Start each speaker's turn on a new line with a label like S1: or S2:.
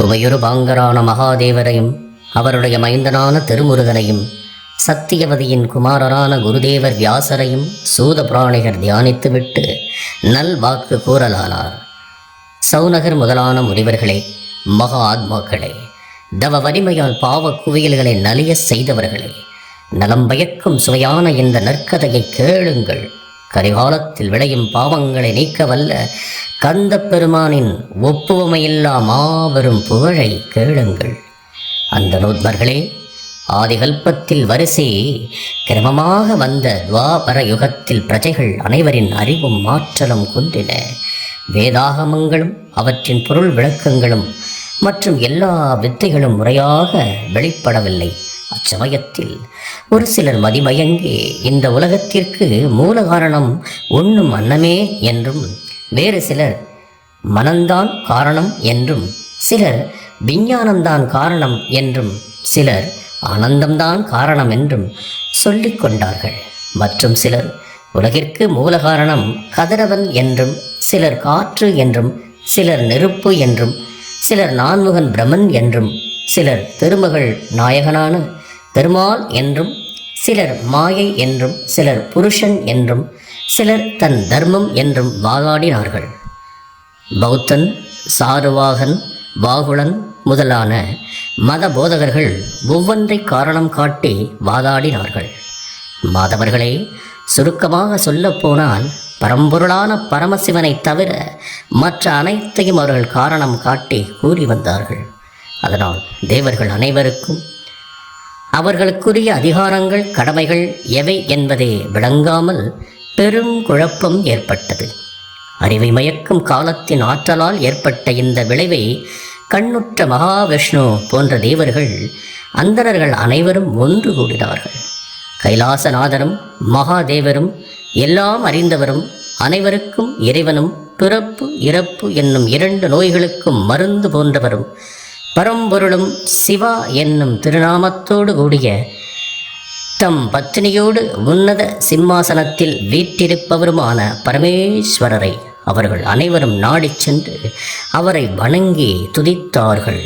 S1: உமையொரு பாங்கரான மகாதேவரையும் அவருடைய மைந்தனான திருமுருகனையும் சத்தியவதியின் குமாரரான குருதேவர் வியாசரையும் சூத புராணிகர் தியானித்துவிட்டு நல் வாக்கு கூறலானார். சௌநகர் முதலான முனிவர்களே மகா ஆத்மாக்களே தவ வலிமையால் பாவக் குவியல்களை நலிய செய்தவர்களே நலம் பயக்கும் சுவையான இந்த நற்கதையை கேளுங்கள். கரிகாலத்தில் விளையும் பாவங்களை நீக்க வல்ல கந்த பெருமானின் ஒப்புவமையில்லா மாபெரும் புகழை கேளுங்கள். அந்த நூத்மர்களே ஆதிகல்பத்தில் வரிசை கிரமமாக வந்த துவாபர யுகத்தில் பிரஜைகள் அனைவரின் அறிவும் மாற்றலும் குன்றின. வேதாகமங்களும் அவற்றின் பொருள் விளக்கங்களும் மற்றும் எல்லா வித்தைகளும் முறையாக வெளிப்படவில்லை. அச்சமயத்தில் ஒரு சிலர் மதிமயங்கி இந்த உலகத்திற்கு மூல காரணம் உண்ணும் அன்னமே என்றும் வேறு சிலர் மனந்தான் காரணம் என்றும் சிலர் விஞ்ஞானம்தான் காரணம் என்றும் சிலர் ஆனந்தம்தான் காரணம் என்றும் சொல்லிக் கொண்டார்கள். மற்றும் சிலர் உலகிற்கு மூல காரணம் கதிரவன் என்றும் சிலர் காற்று என்றும் சிலர் நெருப்பு என்றும் சிலர் நான்முகன் பிரமன் என்றும் சிலர் திருமகள் நாயகனான பெருமாள் என்றும் சிலர் மாயை என்றும் சிலர் புருஷன் என்றும் சிலர் தன் தர்மம் என்றும் வாதாடினார்கள். பௌத்தன் சாருவாகன் பாகுலன் முதலான மத போதகர்கள் ஒவ்வொன்றை காரணம் காட்டி வாதாடினார்கள். மாதவர்களே சுருக்கமாக சொல்லப்போனால் பரம்பொருளான பரமசிவனை தவிர மற்ற அனைத்தையும் அவர்கள் காரணம் காட்டி கூறி வந்தார்கள். அதனால் தேவர்கள் அனைவருக்கும் அவர்களுக்குரிய அதிகாரங்கள் கடமைகள் எவை என்பதே விளங்காமல் பெரும் குழப்பம் ஏற்பட்டது. அறிவை மயக்கும் காலத்தின் ஆற்றலால் ஏற்பட்ட இந்த விளைவை கண்ணுற்ற மகாவிஷ்ணு போன்ற தேவர்கள் அந்தரர்கள் அனைவரும் ஒன்று கூடினார்கள். கைலாசநாதரும் மகாதேவரும் எல்லாம் அறிந்தவரும் அனைவருக்கும் இறைவனும் பிறப்பு இறப்பு என்னும் இரண்டு நோய்களுக்கும் மருந்து போன்றவரும் பரம்பொருளும் சிவா என்னும் திருநாமத்தோடு கூடிய தம் பத்தினியோடு உன்னத சிம்மாசனத்தில் வீற்றிருப்பவருமான பரமேஸ்வரரை அவர்கள் அனைவரும் நாடிச் சென்று அவரை வணங்கி துதித்தார்கள்.